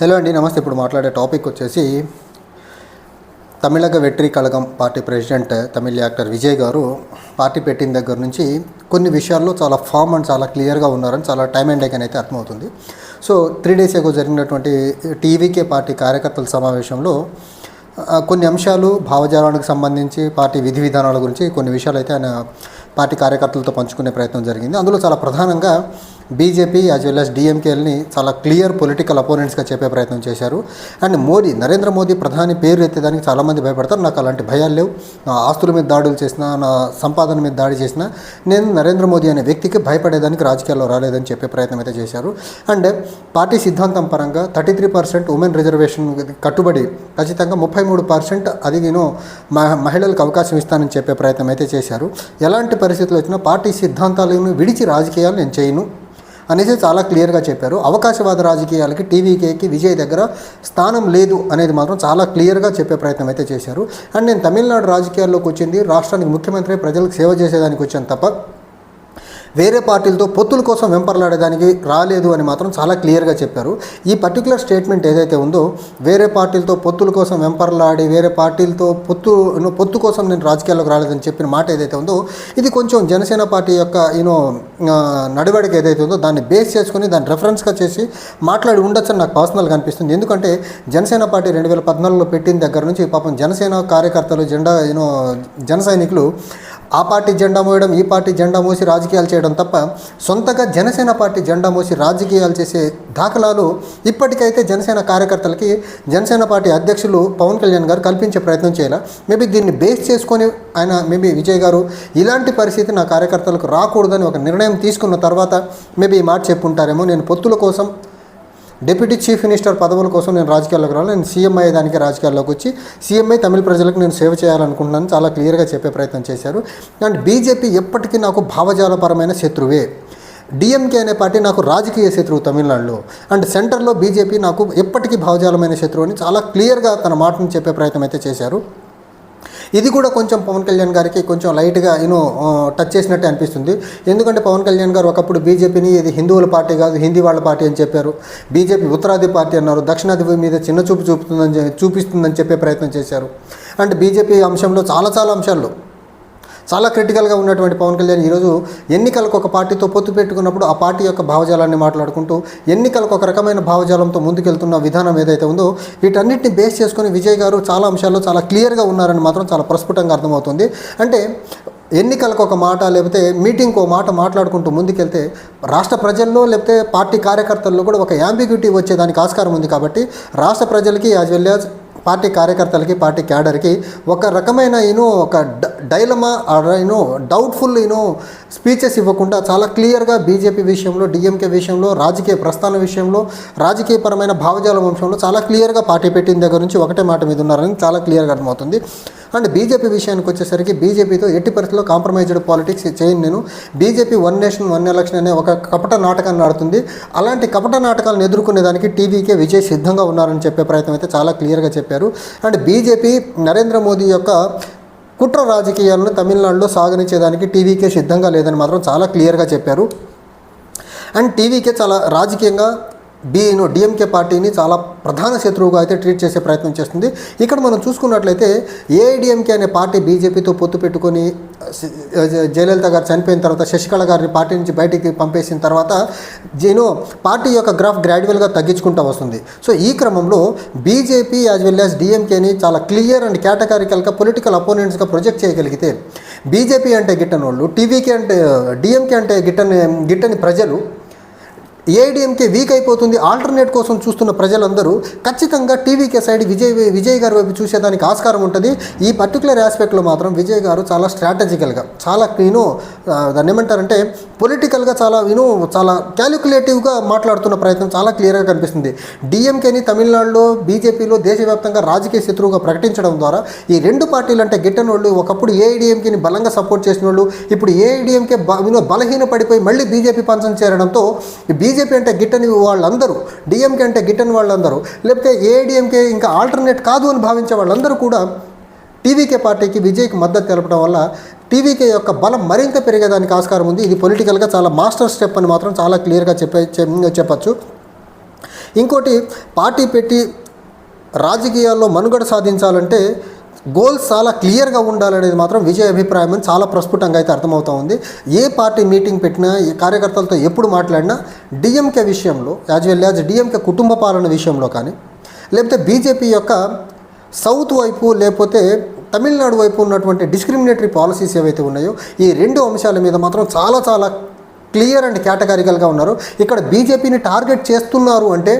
Hello అండి నమస్తే. ఇప్పుడు మాట్లాడే టాపిక్ వచ్చేసి Tamizhaga Vettri Kazhagam party president Tamil actor Vijay garu party పెట్టిన దగ్గర నుంచి కొన్ని విషయాల్లో చాలా ఫామ్ అండ్ చాలా క్లియర్గా ఉన్నారని చాలా టైం అండ్ డేకన్ అయితే అర్థమవుతుంది. సో త్రీ డేస్ ఎగో జరిగినటువంటి టీవీకే పార్టీ కార్యకర్తల సమావేశంలో కొన్ని అంశాలు భావజాలానికి సంబంధించి పార్టీ విధి విధానాల గురించి కొన్ని విషయాలు అయితే ఆయన పార్టీ కార్యకర్తలతో పంచుకునే ప్రయత్నం జరిగింది. అందులో చాలా ప్రధానంగా బీజేపీ యాజ్ వెల్ యాజ్ డిఎంకేల్ని చాలా క్లియర్ పొలిటికల్ అపోనెంట్స్గా చెప్పే ప్రయత్నం చేశారు. అండ్ మోదీ నరేంద్ర మోదీ ప్రధాని పేరు ఎత్తేదానికి చాలామంది భయపడతారు. నాకు అలాంటి భయాలు లేవు. నా ఆస్తుల మీద దాడులు చేసినా నా సంపాదన మీద దాడి చేసినా నేను నరేంద్ర మోదీ అనే వ్యక్తికి భయపడేదానికి రాజకీయాల్లో రాలేదని చెప్పే ప్రయత్నం అయితే చేశారు. అండ్ పార్టీ సిద్ధాంతం పరంగా thirty three percent women reservation కట్టుబడి ఖచ్చితంగా ముప్పై మూడు పర్సెంట్ అది నేను మహిళలకు అవకాశం ఇస్తానని చెప్పే ప్రయత్నం అయితే చేశారు. ఎలాంటి పరిస్థితులు వచ్చినా పార్టీ సిద్ధాంతాలను విడిచి రాజకీయాలు నేను చేయను. అనేసి చాలా క్లియర్గా చెప్పారు. అవకాశవాద రాజకీయాలకి టీవీకేకి విజయ్ దగ్గర స్థానం లేదు అనేది మాత్రం చాలా క్లియర్గా చెప్పే ప్రయత్నం అయితే చేశారు. అండ్ నేను తమిళనాడు రాజకీయాల్లోకి వచ్చింది రాష్ట్రానికి ముఖ్యమంత్రి ప్రజలకు సేవ చేసేదానికి వచ్చాను తప్ప వేరే పార్టీలతో పొత్తుల కోసం వెంపర్లాడేదానికి రాలేదు అని మాత్రం చాలా క్లియర్గా చెప్పారు. ఈ పర్టికులర్ స్టేట్మెంట్ ఏదైతే ఉందో వేరే పార్టీలతో పొత్తుల కోసం వెంపర్లాడి వేరే పార్టీలతో పొత్తు పొత్తు కోసం నేను రాజకీయాల్లోకి రాలేదని చెప్పిన మాట ఏదైతే ఉందో ఇది కొంచెం జనసేన పార్టీ యొక్క యూనో నడవడిక ఏదైతే ఉందో దాన్ని బేస్ చేసుకుని దాన్ని రెఫరెన్స్గా చేసి మాట్లాడి ఉండొచ్చని నాకు పర్సనల్గా అనిపిస్తుంది. ఎందుకంటే జనసేన పార్టీ రెండు వేల పద్నాలుగులో పెట్టిన దగ్గర నుంచి పాపం జనసేన కార్యకర్తలు జెండా యూనో జన సైనికులు ఆ పార్టీ జెండా మోయడం ఈ పార్టీ జెండా మోసి రాజకీయాలు చేయడం తప్ప సొంతగా జనసేన పార్టీ జెండా మోసి రాజకీయాలు చేసే దాఖలాలు ఇప్పటికైతే జనసేన కార్యకర్తలకి జనసేన పార్టీ అధ్యక్షులు పవన్ కళ్యాణ్ గారు కల్పించే ప్రయత్నం చేయాలి? మేబీ దీన్ని బేస్ చేసుకొని ఆయన మేబీ విజయ్ గారు ఇలాంటి పరిస్థితి నా కార్యకర్తలకు రాకూడదని ఒక నిర్ణయం తీసుకున్న తర్వాత మేబీ ఈ మాట చెప్పుంటారేమో. నేను పొత్తుల కోసం డిప్యూటీ చీఫ్ మినిస్టర్ పదవుల కోసం నేను రాజకీయాల్లోకి రావాలి. నేను సీఎం అయ్యేదానికి రాజకీయాల్లోకి వచ్చి సీఎంఐ తమిళ ప్రజలకు నేను సేవ చేయాలనుకుంటున్నాను. చాలా క్లియర్గా చెప్పే ప్రయత్నం చేశారు. అండ్ బీజేపీ ఎప్పటికీ నాకు భావజాలపరమైన శత్రువే. డిఎంకే అనే పార్టీ నాకు రాజకీయ శత్రువు తమిళనాడులో. అండ్ సెంటర్లో బీజేపీ నాకు ఎప్పటికీ భావజాలమైన శత్రువు అని చాలా క్లియర్గా తన మాటను చెప్పే ప్రయత్నం అయితే చేశారు. ఇది కూడా కొంచెం పవన్ కళ్యాణ్ గారికి కొంచెం లైట్గా యూనో టచ్ చేసినట్టే అనిపిస్తుంది. ఎందుకంటే పవన్ కళ్యాణ్ గారు ఒకప్పుడు బీజేపీని ఇది హిందువుల పార్టీ కాదు హిందీ వాళ్ళ పార్టీ అని చెప్పారు. బీజేపీ ఉత్తరాది పార్టీ అన్నారు దక్షిణాది మీద చిన్న చూపు చూపుతుందని చూపిస్తుందని చెప్పే ప్రయత్నం చేశారు. అండ్ బీజేపీ అంశంలో చాలా చాలా అంశాల్లో చాలా క్రిటికల్గా ఉన్నటువంటి పవన్ కళ్యాణ్ ఈరోజు ఎన్నికలకు ఒక పార్టీతో పొత్తు పెట్టుకున్నప్పుడు ఆ పార్టీ యొక్క భావజాలాన్ని మాట్లాడుకుంటూ ఎన్నికలకు ఒక రకమైన భావజాలంతో ముందుకెళ్తున్న విధానం ఏదైతే ఉందో వీటన్నిటిని బేస్ చేసుకొని విజయ్ గారు చాలా అంశాల్లో చాలా క్లియర్గా ఉన్నారని మాత్రం చాలా ప్రస్ఫుటంగా అర్థమవుతుంది. అంటే ఎన్నికలకు ఒక మాట లేకపోతే మీటింగ్కి ఒక మాట మాట్లాడుకుంటూ ముందుకెళ్తే రాష్ట్ర ప్రజల్లో లేకపోతే పార్టీ కార్యకర్తల్లో కూడా ఒక యాంబిగ్యూటీ వచ్చేదానికి ఆస్కారం ఉంది కాబట్టి రాష్ట్ర ప్రజలకి యాజ్ వెల్ యాజ్ పార్టీ కార్యకర్తలకి పార్టీ క్యాడర్కి ఒక రకమైన ఈయన ఒక డ- dilemma you know doubtful you know speeches ఇవ్వకుండా చాలా క్లియర్గా బీజేపీ విషయంలో డిఎంకే విషయంలో రాజకీయ ప్రస్థాన విషయంలో రాజకీయపరమైన భావజాల వంశంలో చాలా క్లియర్గా పార్టీ పెట్టిన దగ్గర నుంచి ఒకటే మాట మీద ఉన్నారని చాలా క్లియర్గా అర్థమవుతుంది. అండ్ బీజేపీ విషయానికి వచ్చేసరికి బీజేపీతో ఎట్టి పరిస్థితుల్లో కాంప్రమైజ్డ్ పాలిటిక్స్ చేయను నేను. BJP one nation one election అనే ఒక కపట నాటకాన్ని ఆడుతుంది అలాంటి కపట నాటకాలను ఎదుర్కొనేదానికి టీవీకే విజయ్ సిద్ధంగా ఉన్నారని చెప్పే ప్రయత్నం అయితే చాలా క్లియర్గా చెప్పారు. అండ్ బీజేపీ నరేంద్ర మోదీ యొక్క కుట్ర రాజకీయాలను తమిళనాడులో సాగనిచ్చేదానికి టీవీకే సిద్ధంగా లేదని మాత్రం చాలా క్లియర్గా చెప్పారు. అండ్ టీవీకే చాలా రాజకీయంగా బీను డిఎంకే పార్టీని చాలా ప్రధాన శత్రువుగా అయితే ట్రీట్ చేసే ప్రయత్నం చేస్తుంది. ఇక్కడ మనం చూసుకున్నట్లయితే ఏఐడిఎంకే అనే పార్టీ బీజేపీతో పొత్తు పెట్టుకొని జయలలిత గారు చనిపోయిన తర్వాత శశికళ గారిని పార్టీ నుంచి బయటికి పంపేసిన తర్వాత జీనో పార్టీ యొక్క గ్రాఫ్ గ్రాడ్యువల్గా తగ్గించుకుంటూ వస్తుంది. సో ఈ క్రమంలో బీజేపీ యాజ్ వెల్ యాజ్ డిఎంకేని చాలా క్లియర్ అండ్ కేటగారికల్గా పొలిటికల్ అపోనెంట్స్గా ప్రొజెక్ట్ చేయగలిగితే బీజేపీ అంటే గిట్టని వాళ్ళు టీవీకే అంటే డిఎంకే అంటే గిట్టని గిట్టని ప్రజలు ఏడీఎంకే వీక్ అయిపోతుంది. ఆల్టర్నేట్ కోసం చూస్తున్న ప్రజలందరూ ఖచ్చితంగా టీవీకే సైడ్ విజయ్ విజయ్ గారి వైపు చూసేదానికి ఆస్కారం ఉంటుంది. ఈ పర్టికులర్ ఆస్పెక్ట్లో మాత్రం విజయ్ గారు చాలా స్ట్రాటజికల్గా చాలా నేను దాన్ని ఏమంటారంటే పొలిటికల్గా చాలా యూనో చాలా క్యాలిక్యులేటివ్గా మాట్లాడుతున్న ప్రయత్నం చాలా క్లియర్గా కనిపిస్తుంది. డిఎంకేని తమిళనాడులో బీజేపీలో దేశవ్యాప్తంగా రాజకీయ శత్రువుగా ప్రకటించడం ద్వారా ఈ రెండు పార్టీలు అంటే గిట్టని వాళ్ళు ఒకప్పుడు ఏఐడిఎంకేని బలంగా సపోర్ట్ చేసిన వాళ్ళు ఇప్పుడు ఏఐడిఎంకే యూనో బలహీన పడిపోయి మళ్ళీ బీజేపీ పంచం చేరడంతో బీజేపీ బీజేపీ అంటే గిట్టని వాళ్ళందరూ డిఎంకే అంటే గిట్టని వాళ్ళందరూ లేకపోతే ఏడిఎంకే ఇంకా ఆల్టర్నేట్ కాదు అని భావించే వాళ్ళందరూ కూడా టీవీకే పార్టీకి విజయ్కి మద్దతు తెలపడం వల్ల టీవీకే యొక్క బలం మరింత పెరిగేదానికి ఆస్కారం ఉంది. ఇది పొలిటికల్గా చాలా మాస్టర్ స్టెప్ అని మాత్రం చాలా క్లియర్గా చెప్పే చెప్పచ్చు. ఇంకోటి పార్టీ పెట్టి రాజకీయాల్లో మనుగడ సాధించాలంటే గోల్స్ చాలా క్లియర్గా ఉండాలనేది మాత్రం విజయ్ అభిప్రాయం అని చాలా ప్రస్ఫుటంగా అయితే అర్థమవుతా ఉంది. ఏ పార్టీ మీటింగ్ పెట్టినా ఏ కార్యకర్తలతో ఎప్పుడు మాట్లాడినా డిఎంకే విషయంలో యాజ్ వెల్ యాజ్ డిఎంకే కుటుంబ పాలన విషయంలో కానీ లేకపోతే బీజేపీ యొక్క సౌత్ వైపు లేకపోతే తమిళనాడు వైపు ఉన్నటువంటి డిస్క్రిమినేటరీ పాలసీస్ ఏవైతే ఉన్నాయో ఈ రెండు అంశాల మీద మాత్రం చాలా చాలా క్లియర్ అండ్ కేటగారికల్గా ఉన్నారు. ఇక్కడ బీజేపీని టార్గెట్ చేస్తున్నారు అంటే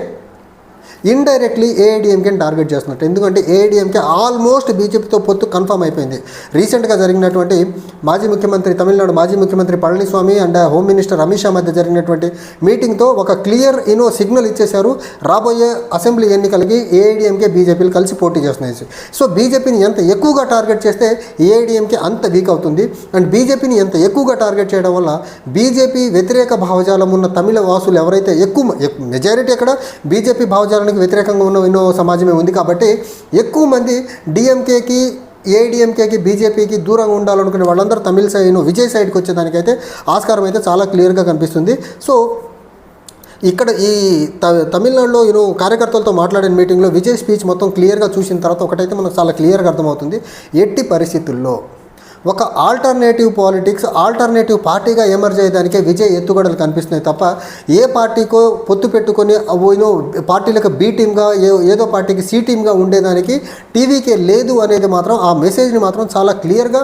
ఇండైరెక్ట్లీ ఏఐడిఎంకేని టార్గెట్ చేస్తున్నట్టు. ఎందుకంటే ఏఐడిఎంకే ఆల్మోస్ట్ బీజేపీతో పొత్తు కన్ఫర్మ్ అయిపోయింది. రీసెంట్గా జరిగినటువంటి మాజీ ముఖ్యమంత్రి తమిళనాడు మాజీ ముఖ్యమంత్రి Palaniswami and home minister Amit Shah మధ్య జరిగినటువంటి మీటింగ్తో ఒక క్లియర్ ఇనో సిగ్నల్ ఇచ్చేశారు. రాబోయే అసెంబ్లీ ఎన్నికలకి ఏఐడిఎంకే బీజేపీలు కలిసి పోటీ చేస్తున్నాయి. సో బీజేపీని ఎంత ఎక్కువగా టార్గెట్ చేస్తే ఏఐడిఎంకే అంత వీక్ అవుతుంది. అండ్ బీజేపీని ఎంత ఎక్కువగా టార్గెట్ చేయడం వల్ల బీజేపీ వ్యతిరేక భావజాలం ఉన్న తమిళ వాసులు ఎవరైతే ఎక్కువ మెజారిటీ అక్కడ బీజేపీ భావజాలానికి వ్యతిరేకంగా ఉన్న ఎన్నో సమాజమే ఉంది కాబట్టి ఎక్కువ మంది డిఎంకేకి ఏఐడిఎంకేకి బీజేపీకి దూరంగా ఉండాలనుకునే వాళ్ళందరూ తమిళ సైడ్ విజయ్ సైడ్కి వచ్చేదానికైతే ఆస్కారం అయితే చాలా క్లియర్గా కనిపిస్తుంది. సో ఇక్కడ ఈ త- తమిళనాడులో నేను కార్యకర్తలతో మాట్లాడిన మీటింగ్లో విజయ్ స్పీచ్ మొత్తం క్లియర్గా చూసిన తర్వాత ఒకటైతే మనకు చాలా క్లియర్గా అర్థమవుతుంది. ఎట్టి పరిస్థితుల్లో ఒక ఆల్టర్నేటివ్ పాలిటిక్స్ ఆల్టర్నేటివ్ పార్టీగా ఎమర్జ్ అయ్యేదానికే విజయ్ ఎత్తుగడలు కనిపిస్తున్నాయి తప్ప ఏ పార్టీకో పొత్తు పెట్టుకొని యూనో పార్టీలకు బీ టీమ్గా ఏ ఏదో పార్టీకి సి టీమ్గా ఉండేదానికి టీవీకే లేదు అనేది మాత్రం ఆ మెసేజ్ని మాత్రం చాలా క్లియర్గా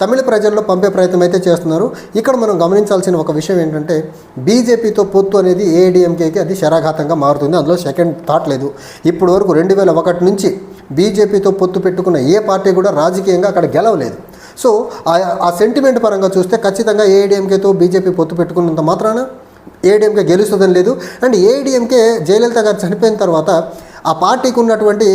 తమిళ ప్రజల్లో పంపే ప్రయత్నం అయితే చేస్తున్నారు. ఇక్కడ మనం గమనించాల్సిన ఒక విషయం ఏంటంటే బీజేపీతో పొత్తు అనేది ఏఐడిఎంకేకి అది శరాఘాతంగా మారుతుంది. అందులో సెకండ్ థాట్ లేదు. ఇప్పటి వరకు రెండు వేల ఒకటి నుంచి బీజేపీతో పొత్తు పెట్టుకున్న ఏ పార్టీ కూడా రాజకీయంగా అక్కడ గెలవలేదు. సో ఆ- ఆ సెంటిమెంట్ పరంగా చూస్తే ఖచ్చితంగా ఏఐడిఎంకేతో బీజేపీ పొత్తు పెట్టుకున్నంత మాత్రాన ఏఐడిఎంకే గెలుస్తుందని లేదు. అండ్ ఏఐడిఎంకే జయలలిత గారు చనిపోయిన తర్వాత ఆ పార్టీకి ఉన్నటువంటి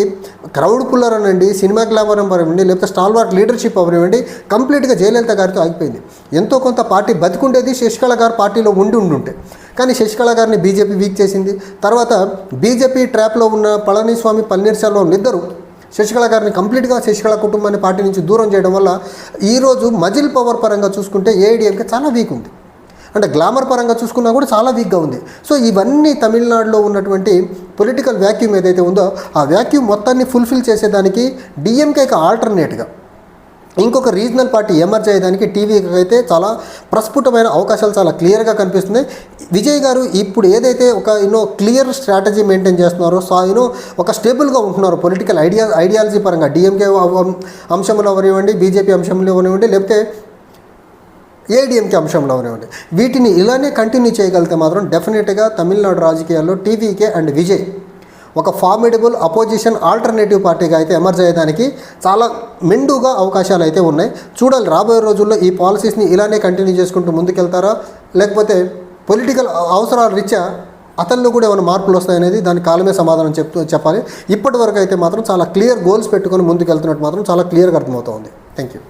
క్రౌడ్ పుల్లర్ అనండి సినిమా గ్లామర్ అవనివ్వండి లేకపోతే స్టాల్వార్ట్ లీడర్షిప్ అవనివ్వండి కంప్లీట్గా జయలలిత గారితో ఆగిపోయింది. ఎంతో కొంత పార్టీ బతికుండేది శశికళ గారు పార్టీలో ఉండి ఉండుంటే. కానీ శశికళ గారిని బీజేపీ వీక్ చేసింది. తర్వాత బీజేపీ ట్రాప్లో ఉన్న పళనిస్వామి పన్నీర్సెల్వం ఇద్దరు శశికళ గారిని కంప్లీట్గా శశికళ కుటుంబాన్ని పార్టీ నుంచి దూరం చేయడం వల్ల ఈరోజు మజిల్ పవర్ పరంగా చూసుకుంటే ఏఐడిఎంకే చాలా వీక్ ఉంది. అంటే గ్లామర్ పరంగా చూసుకున్నా కూడా చాలా వీక్గా ఉంది. సో ఇవన్నీ తమిళనాడులో ఉన్నటువంటి పొలిటికల్ వ్యాక్యూమ్ ఏదైతే ఉందో ఆ వ్యాక్యూమ్ మొత్తాన్ని ఫుల్ఫిల్ చేసేదానికి డిఎంకేకి ఆల్టర్నేట్గా ఇంకొక రీజనల్ పార్టీ ఎమర్జ్ అయ్యేదానికి టీవీకి అయితే చాలా ప్రస్ఫుటమైన అవకాశాలు చాలా క్లియర్గా కనిపిస్తున్నాయి. విజయ్ గారు ఇప్పుడు ఏదైతే ఒక you know clear strategy maintain చేస్తున్నారో సో యూనో ఒక స్టేబుల్గా ఉంటున్నారు పొలిటికల్ ఐడియా ఐడియాలజీ పరంగా. డిఎంకే అంశంలో అవనివ్వండి బీజేపీ అంశంలో అవనివ్వండి లేకపోతే ఏడిఎంకే అంశంలో అవనివ్వండి. వీటిని ఇలానే కంటిన్యూ చేయగలిగితే మాత్రం డెఫినెట్గా తమిళనాడు రాజకీయాల్లో టీవీకే అండ్ విజయ్ ఒక ఫార్మిడబుల్ అపోజిషన్ ఆల్టర్నేటివ్ పార్టీగా అయితే ఎమర్జ్ అయ్యేదానికి చాలా మెండుగా అవకాశాలు అయితే ఉన్నాయి. చూడాలి రాబోయే రోజుల్లో ఈ పాలసీస్ని ఇలానే కంటిన్యూ చేసుకుంటూ ముందుకెళ్తారా? లేకపోతే పొలిటికల్ అవసరాల రీత్యా అతనిలో కూడా ఏమైనా మార్పులు వస్తాయనేది దాని కాలమే సమాధానం చెప్తూ చెప్పాలి. ఇప్పటి వరకు అయితే మాత్రం చాలా క్లియర్ గోల్స్ పెట్టుకొని ముందుకెళ్తున్నట్టు మాత్రం చాలా క్లియర్గా అర్థమవుతుంది. Thank you